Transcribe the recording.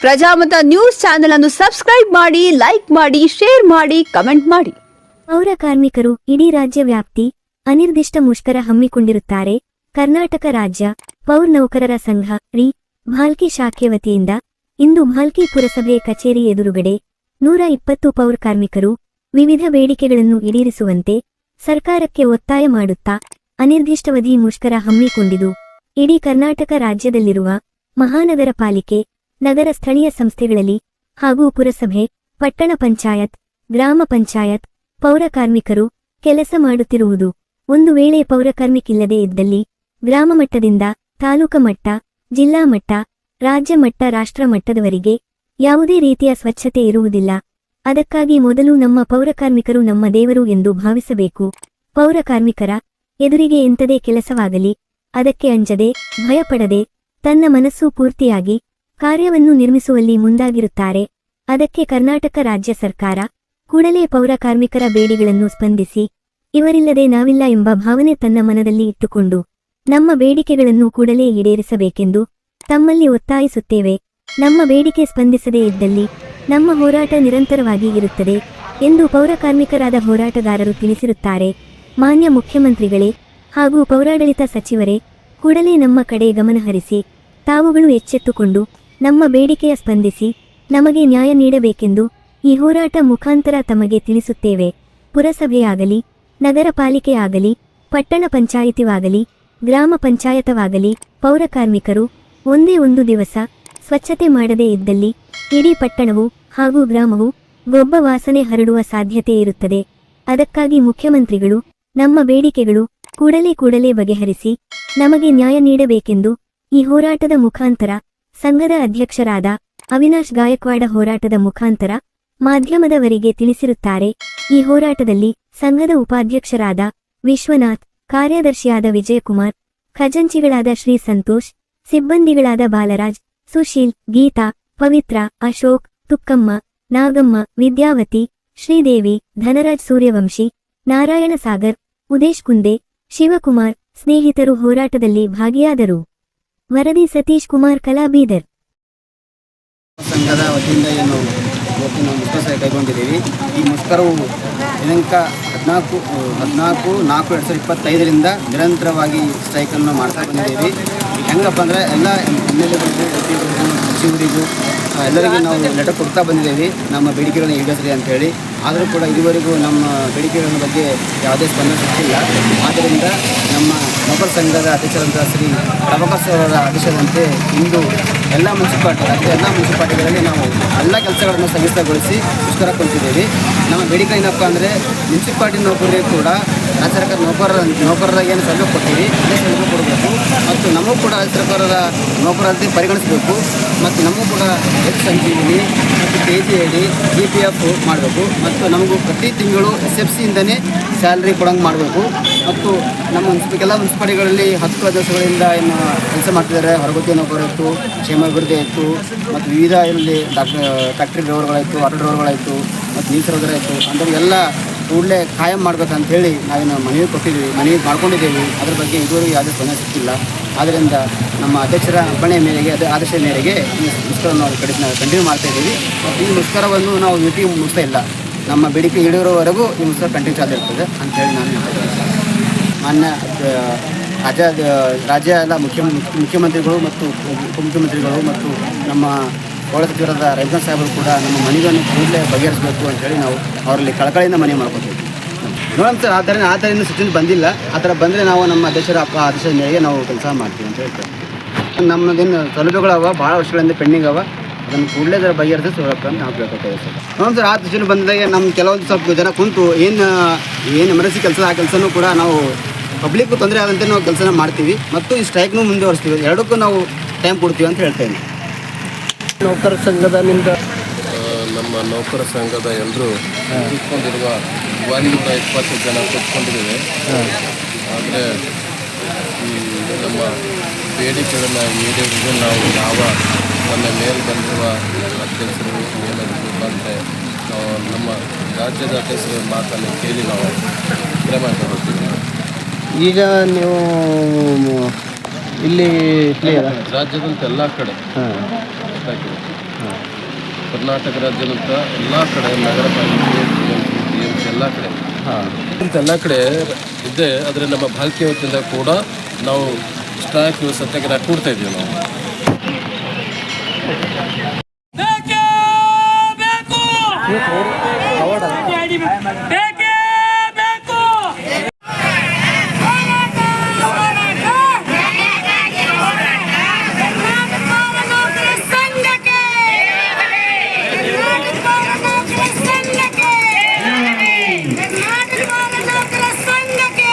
Prajamata news channel ಅನ್ನು subscribe ಮಾಡಿ, like ಮಾಡಿ, ಶೇರ್ ಮಾಡಿ, ಕಮೆಂಟ್ ಮಾಡಿ. ಪೌರ ಕಾರ್ಮಿಕರು ಇಡೀ ರಾಜ್ಯ ವ್ಯಾಪ್ತಿ ಅನಿರ್ದಿಷ್ಟ ಮುಷ್ಕರ ಹಮ್ಮಿಕೊಂಡಿರುತ್ತಾರೆ. ಕರ್ನಾಟಕ ರಾಜ್ಯ ಪೌರ್ ನೌಕರರ ಸಂಘ ರಿ. ಭಾಲ್ಕಿ ಶಾಖೆ ವತಿಯಿಂದ ಇಂದು ಭಾಲ್ಕಿ ಪುರಸಭೆ ಕಚೇರಿ ಎದುರುಗಡೆ ನೂರ ಇಪ್ಪತ್ತು ಪೌರ್ ಕಾರ್ಮಿಕರು ವಿವಿಧ ಬೇಡಿಕೆಗಳನ್ನು ಈಡೇರಿಸುವಂತೆ ಸರ್ಕಾರಕ್ಕೆ ಒತ್ತಾಯ ಮಾಡುತ್ತಾ ಅನಿರ್ದಿಷ್ಟಾವಧಿ ಮುಷ್ಕರ ಹಮ್ಮಿಕೊಂಡಿದು ಇಡೀ ಕರ್ನಾಟಕ ರಾಜ್ಯದಲ್ಲಿರುವ ಮಹಾನಗರ ಪಾಲಿಕೆ ನಗರ ಸ್ಥಳೀಯ ಸಂಸ್ಥೆಗಳಲ್ಲಿ ಹಾಗೂ ಪುರಸಭೆ, ಪಟ್ಟಣ ಪಂಚಾಯತ್, ಗ್ರಾಮ ಪಂಚಾಯತ್, ಪೌರ ಕಾರ್ಮಿಕರು ಕೆಲಸ ಮಾಡುತ್ತಿರುವುದು. ಒಂದು ವೇಳೆ ಪೌರ ಕಾರ್ಮಿಕಿಲ್ಲದೆ ಇದ್ದಲ್ಲಿ ಗ್ರಾಮ ಮಟ್ಟದಿಂದ ತಾಲೂಕು ಮಟ್ಟ, ಜಿಲ್ಲಾ ಮಟ್ಟ, ರಾಜ್ಯ ಮಟ್ಟ, ರಾಷ್ಟ್ರ ಮಟ್ಟದವರೆಗೆ ಯಾವುದೇ ರೀತಿಯ ಸ್ವಚ್ಛತೆ ಇರುವುದಿಲ್ಲ. ಅದಕ್ಕಾಗಿ ಮೊದಲು ನಮ್ಮ ಪೌರಕಾರ್ಮಿಕರು ನಮ್ಮ ದೇವರು ಎಂದು ಭಾವಿಸಬೇಕು. ಪೌರ ಕಾರ್ಮಿಕರ ಎದುರಿಗೆ ಎಂಥದೇ ಕೆಲಸವಾಗಲಿ, ಅದಕ್ಕೆ ಅಂಜದೆ, ಭಯಪಡದೆ, ತನ್ನ ಮನಸ್ಸು ಪೂರ್ತಿಯಾಗಿ ಕಾರ್ಯವನ್ನು ನಿರ್ಮಿಸುವಲ್ಲಿ ಮುಂದಾಗಿರುತ್ತಾರೆ. ಅದಕ್ಕೆ ಕರ್ನಾಟಕ ರಾಜ್ಯ ಸರ್ಕಾರ, ಕೂಡಲೇ ಪೌರ ಕಾರ್ಮಿಕರ ಬೇಡಿಗಳನ್ನು ಸ್ಪಂದಿಸಿ, ಇವರಿಲ್ಲದೆ ನಾವಿಲ್ಲ ಎಂಬ ಭಾವನೆ ತನ್ನ ಮನದಲ್ಲಿ ಇಟ್ಟುಕೊಂಡು, ನಮ್ಮ ಬೇಡಿಕೆಗಳನ್ನು ಕೂಡಲೇ ಈಡೇರಿಸಬೇಕೆಂದು ತಮ್ಮಲ್ಲಿ ಒತ್ತಾಯಿಸುತ್ತೇವೆ. ನಮ್ಮ ಬೇಡಿಕೆ ಸ್ಪಂದಿಸದೇ ಇದ್ದಲ್ಲಿ ನಮ್ಮ ಹೋರಾಟ ನಿರಂತರವಾಗಿ ಇರುತ್ತದೆ ಎಂದು ಪೌರ ಕಾರ್ಮಿಕರಾದ ಹೋರಾಟಗಾರರು ತಿಳಿಸಿರುತ್ತಾರೆ. ಮಾನ್ಯ ಮುಖ್ಯಮಂತ್ರಿಗಳೇ ಹಾಗೂ ಪೌರಾಡಳಿತ ಸಚಿವರೇ, ಕೂಡಲೇ ನಮ್ಮ ಕಡೆ ಗಮನಹರಿಸಿ, ತಾವುಗಳು ಎಚ್ಚೆತ್ತುಕೊಂಡು ನಮ್ಮ ಬೇಡಿಕೆಯ ಸ್ಪಂದಿಸಿ ನಮಗೆ ನ್ಯಾಯ ನೀಡಬೇಕೆಂದು ಈ ಹೋರಾಟ ಮುಖಾಂತರ ತಮಗೆ ತಿಳಿಸುತ್ತೇವೆ. ಪುರಸಭೆಯಾಗಲಿ ನಗರ ಪಾಲಿಕೆಯಾಗಲಿ ಪಟ್ಟಣ ಪಂಚಾಯಿತಿವಾಗಲಿ, ಗ್ರಾಮ ಪಂಚಾಯತವಾಗಲಿ ಪೌರ ಕಾರ್ಮಿಕರು ಒಂದೇ ಒಂದು ದಿವಸ ಸ್ವಚ್ಛತೆ ಮಾಡದೇ ಇದ್ದಲ್ಲಿ ಇಡೀ ಪಟ್ಟಣವು ಹಾಗೂ ಗ್ರಾಮವು ಗೊಬ್ಬ ವಾಸನೆ ಹರಡುವ ಸಾಧ್ಯತೆ ಇರುತ್ತದೆ. ಅದಕ್ಕಾಗಿ ಮುಖ್ಯಮಂತ್ರಿಗಳು ನಮ್ಮ ಬೇಡಿಕೆಗಳು ಕೂಡಲೇ ಕೂಡಲೇ ಬಗೆಹರಿಸಿ ನಮಗೆ ನ್ಯಾಯ ನೀಡಬೇಕೆಂದು ಈ ಹೋರಾಟದ ಮುಖಾಂತರ ಸಂಘದ ಅಧ್ಯಕ್ಷರಾದ ಅವಿನಾಶ್ ಗಾಯಕ್ವಾಡ ಹೋರಾಟದ ಮುಖಾಂತರ ಮಾಧ್ಯಮದವರಿಗೆ ತಿಳಿಸಿರುತ್ತಾರೆ. ಈ ಹೋರಾಟದಲ್ಲಿ ಸಂಘದ ಉಪಾಧ್ಯಕ್ಷರಾದ ವಿಶ್ವನಾಥ್, ಕಾರ್ಯದರ್ಶಿಯಾದ ವಿಜಯಕುಮಾರ್, ಖಜಂಚಿಗಳಾದ ಶ್ರೀ ಸಂತೋಷ್, ಸಿಬ್ಬಂದಿಗಳಾದ ಬಾಲರಾಜ್, ಸುಶೀಲ್, ಗೀತಾ, ಪವಿತ್ರ, ಅಶೋಕ್, ತುಕ್ಕಮ್ಮ, ನಾಗಮ್ಮ, ವಿದ್ಯಾವತಿ, ಶ್ರೀದೇವಿ, ಧನರಾಜ್ ಸೂರ್ಯವಂಶಿ ನಾರಾಯಣ ಸಾಗರ್ ಉದೇಶ್ ಕುಂದೆ, ಶಿವಕುಮಾರ್ ಸ್ನೇಹಿತರು ಹೋರಾಟದಲ್ಲಿ ಭಾಗಿಯಾದರು. ವರದಿ ಸತೀಶ್ ಕುಮಾರ್ ಕಲಾಬೀದರ್. ಸಂಘದ ವತಿಯಿಂದ ಏನು ಇವತ್ತು ನಾವು ಮುಷ್ಕರ ಕೈಗೊಂಡಿದ್ದೀವಿ. ಈ ಮುಷ್ಕರವು ದಿನಾಂಕ ಹದಿನಾಲ್ಕು ಹದಿನಾಲ್ಕು ನಾಲ್ಕು ಎರಡು ಸಾವಿರದ ಇಪ್ಪತ್ತೈದರಿಂದ ನಿರಂತರವಾಗಿ ಸ್ಟ್ರೈಕನ್ನು ಮಾಡ್ತಾ ಬಂದಿದ್ದೀವಿ. ಹೆಂಗಪ್ಪ ಅಂದರೆ ಎಲ್ಲ ಎಂ ಎಲ್ ಎಗಳಿಗೂ ಸಚಿವರಿಗೂ ಆ, ಎಲ್ಲರಿಗೂ ನಾವು ಲೆಟರ್ ಕೊಡ್ತಾ ಬಂದಿದ್ದೀವಿ. ನಮ್ಮ ಬೇಡಿಕೆಗಳನ್ನ ಈಡೇರಿಸಿ ಅಂತ ಹೇಳಿ. ಆದರೂ ಕೂಡ ಇದುವರೆಗೂ ನಮ್ಮ ಬೇಡಿಕೆಗಳ ಬಗ್ಗೆ ಯಾವುದೇ ಸ್ಪಂದನೆ ಸಿಕ್ಕಿಲ್ಲ. ಆದ್ದರಿಂದ ನಮ್ಮ ನೌಕರ ಸಂಘದ ಅಧ್ಯಕ್ಷರಂತಹ ಶ್ರೀ ಅವರ ಆದೇಶದಂತೆ ಇಂದು ಎಲ್ಲ ಮುನ್ಸಿಪಾಲ್ಟಿ ಅಂದರೆ ಎಲ್ಲ ಮುನ್ಸಿಪಾಲ್ಟಿಗಳಲ್ಲಿ ನಾವು ಎಲ್ಲ ಕೆಲಸಗಳನ್ನು ಸ್ಥಗಿತಗೊಳಿಸಿ ಮುಷ್ಕರ ಕೊಡ್ತಿದ್ದೀವಿ. ನಮ್ಮ ಬೇಡಿಕೆ ಏನಪ್ಪ ಅಂದರೆ, ಮುನ್ಸಿಪಾಲ್ಟಿ ನೌಕರರಿಗೆ ಕೂಡ ರಾಜ್ಯ ಸರ್ಕಾರ ನೌಕರರ ನೌಕರರ ಏನು ಸೌಲಭ್ಯ ಕೊಡ್ತೀವಿ, ಅದೇ ಸೌಲಭ್ಯ ಕೊಡಬೇಕು. ಮತ್ತು ನಮಗೂ ಕೂಡ ರಾಜ್ಯ ಸರ್ಕಾರದ ನೌಕರರಂತೆ ಪರಿಗಣಿಸಬೇಕು. ಮತ್ತು ನಮಗೂ ಕೂಡ ಎಚ್ ಸಂಜೀವಿನಿ ಮತ್ತು K G I D G P F ಮಾಡಬೇಕು. ಮತ್ತು ನಮಗೂ ಪ್ರತಿ ತಿಂಗಳು ಎಸ್ ಎಫ್ ಸಿಯಿಂದನೇ ಸ್ಯಾಲ್ರಿ ಕೊಡೋಂಗೆ ಮಾಡಬೇಕು. ಮತ್ತು ನಮ್ಮ ಕೆಲ ಮುನ್ಸಿಪಾಲಿಟಿಗಳಲ್ಲಿ ಹತ್ತು ಅಧ್ಯಕ್ಷಗಳಿಂದ ಏನು ಕೆಲಸ ಮಾಡ್ತಿದ್ದಾರೆ. ಹೊರಗುತ್ತಿಗೆ ನೌಕರ ಇತ್ತು, ಕ್ಷೇಮ ಅಭಿವೃದ್ಧಿ ಆಯಿತು, ಮತ್ತು ವಿವಿಧ ಇಲ್ಲಿ ಡಾಕ್ಟರ್ ಫ್ಯಾಕ್ಟ್ರಿ ಡ್ರೈವರ್ಗಳಾಯಿತು, ಆಟೋ ಡ್ರೈವರ್ಗಳಾಯಿತು, ಮತ್ತು ನೀರು ಸರೋದರಾಯಿತು ಅಂಥವ್ರಿಗೆಲ್ಲ ಕೂಡಲೇ ಖಾಯಂ ಮಾಡ್ಬೇಕಂತ ಹೇಳಿ ನಾವೇನು ಮನವಿ ಕೊಟ್ಟಿದ್ದೀವಿ, ಮನವಿ ಮಾಡ್ಕೊಂಡಿದ್ದೀವಿ. ಅದ್ರ ಬಗ್ಗೆ ಇದುವರೆಗೂ ಯಾವುದೇ ಸ್ಪಂದನೆ ಸಿಕ್ಕಿಲ್ಲ. ಆದ್ದರಿಂದ ನಮ್ಮ ಅಧ್ಯಕ್ಷರ ಅಪ್ಪಣೆ ಮೇರೆಗೆ, ಅದೇ ಆದೇಶ ಮೇರೆಗೆ ಈ ಮುಷ್ಕರವನ್ನು ನಾವು ಕಡೆ, ನಾವು ಕಂಟಿನ್ಯೂ ಮಾಡ್ತಾ ಇದ್ದೀವಿ. ಈ ಮುಷ್ಕರವನ್ನು ನಾವು ಇಟ್ಟಿ ಮುಗಿಸ್ತಾ ಇಲ್ಲ. ನಮ್ಮ ಬೇಡಿಕೆ ಈಡೇರೋವರೆಗೂ ಈ ಮುಷ್ಕರ ಕಂಟಿನ್ಯೂ ಆಗಿರ್ತದೆ ಅಂತೇಳಿ ನಾನು. ಮಾನ್ಯ ರಾಜ್ಯ ರಾಜ್ಯ ಎಲ್ಲ ಮುಖ್ಯ ಮುಖ್ಯಮಂತ್ರಿಗಳು ಮತ್ತು ಉಪಮುಖ್ಯಮಂತ್ರಿಗಳು ಮತ್ತು ನಮ್ಮ ಸಚಿವರಾದ ರವಿಕಾಂತ್ ಸಾಹೇಬರು ಕೂಡ ನಮ್ಮ ಮನೆಗಳನ್ನು ಕೂಡಲೇ ಬಗೆಹರಿಸಬೇಕು ಅಂತೇಳಿ ನಾವು ಅವರಲ್ಲಿ ಕಳಕಳಿಯಿಂದ ಮನವಿ ಮಾಡ್ಕೋತೀವಿ. ನೋಡೋಣ ಸರ್ ಆ ಥರ ಆ ಥರ ಇನ್ನೂ ಸಿಚುವೇಶನ್ ಬಂದಿಲ್ಲ. ಆ ಥರ ಬಂದರೆ ನಾವು ನಮ್ಮ ದೇಶದ ಅಪ್ಪ ಆದೇಶದ ಮೇರೆಗೆ ನಾವು ಕೆಲಸ ಮಾಡ್ತೀವಿ ಅಂತ ಹೇಳ್ತೇವೆ ನಮ್ಮದೇನು ಸೌಲಭ್ಯಗಳವ ಭಾಳ ವರ್ಷಗಳಿಂದ ಪೆಂಡಿಂಗ್ ಅವ. ಅದನ್ನು ಕೂಡಲೇ ಅದರ ಬಗೆಹರಿಸಿ ಸೌಲಭ್ಯ ನಾವು ಕೇಳ್ಕೊತೇವೆ ಸರ್. ನೋಡೋಣ ಸರ್, ಆ ಸಿಚುವೇಶನ್ ಬಂದಾಗ ನಮ್ಮ ಕೆಲವೊಂದು ಸ್ವಲ್ಪ ಜನ ಕುಂತು ಏನು ಏನು ಎಮರ್ಜೆನ್ಸಿ ಕೆಲಸ ಆ ಕೆಲಸನೂ ಕೂಡ ನಾವು ಪಬ್ಲಿಕ್ ತೊಂದರೆ ಆದಂತೆ ನಾವು ಕೆಲಸನ ಮಾಡ್ತೀವಿ. ಮತ್ತು ಈ ಸ್ಟ್ರೈಕ್ನೂ ಮುಂದುವರಿಸ್ತೀವಿ. ಎರಡಕ್ಕೂ ನಾವು ಟೈಮ್ ಕೊಡ್ತೀವಿ ಅಂತ ಹೇಳ್ತೇನೆ ನೌಕರ ಸಂಘದ ನಿಂದ ನಮ್ಮ ನೌಕರ ಸಂಘದ ಎಲ್ಲರೂ ಕೂತ್ಕೊಂಡಿರುವ ಒಂದೂರ ಇಪ್ಪತ್ತು ಜನ ಕೂತ್ಕೊಂಡಿದ್ದೇವೆ. ಆದರೆ ನಮ್ಮ ಬೇಡಿಕೆಗಳನ್ನು ಈಡೇರಿಸಲು ನಾವು ಯಾವ ನಮ್ಮ ಮೇಲೆ ಬಂದಿರುವ ಅಧ್ಯಕ್ಷರು ಮೇಲೆ ಬಂದರೆ ನಾವು ನಮ್ಮ ರಾಜ್ಯದ ಅಧ್ಯಕ್ಷರ ಮಾತನ್ನು ಕೇಳಿ ನಾವು ಕ್ರಮ ತಗೊಳ್ತೀವಿ ಈಗ ನೀವು ಇಲ್ಲಿ ರಾಜ್ಯದಂತ ಎಲ್ಲ ಕಡೆ ಹಾಂ ಕರ್ನಾಟಕ ರಾಜ್ಯದಂತ ಎಲ್ಲ ಕಡೆ ನಗರ ಪಾಲಿಕೆ ಬಿ ಎಂ ಸಿ ಎಲ್ಲ ಕಡೆ. ಇಂಥ ಎಲ್ಲ ಕಡೆ ಇದೆ. ಆದರೆ ನಮ್ಮ ಭಾರತೀಯ ವತಿಯಿಂದ ಕೂಡ ನಾವು ಸ್ಟ್ರೈಕ್ ಸತ್ಯಾಗ್ರಹ ಕೂಡ್ತಾ ಇದ್ದೀವಿ ನಾವು ಬೇಕೇ ಬೇಕು ಬೇಕೇ ಬೇಕು ಹೋರಾಟ ಹೋರಾಟ ಕರ್ನಾಟಕ ನೌಕರ ಸಂಘಕ್ಕೆ ಕರ್ನಾಟಕ ನೌಕರ ಸಂಘಕ್ಕೆ ಕರ್ನಾಟಕ ನೌಕರ ಸಂಘಕ್ಕೆ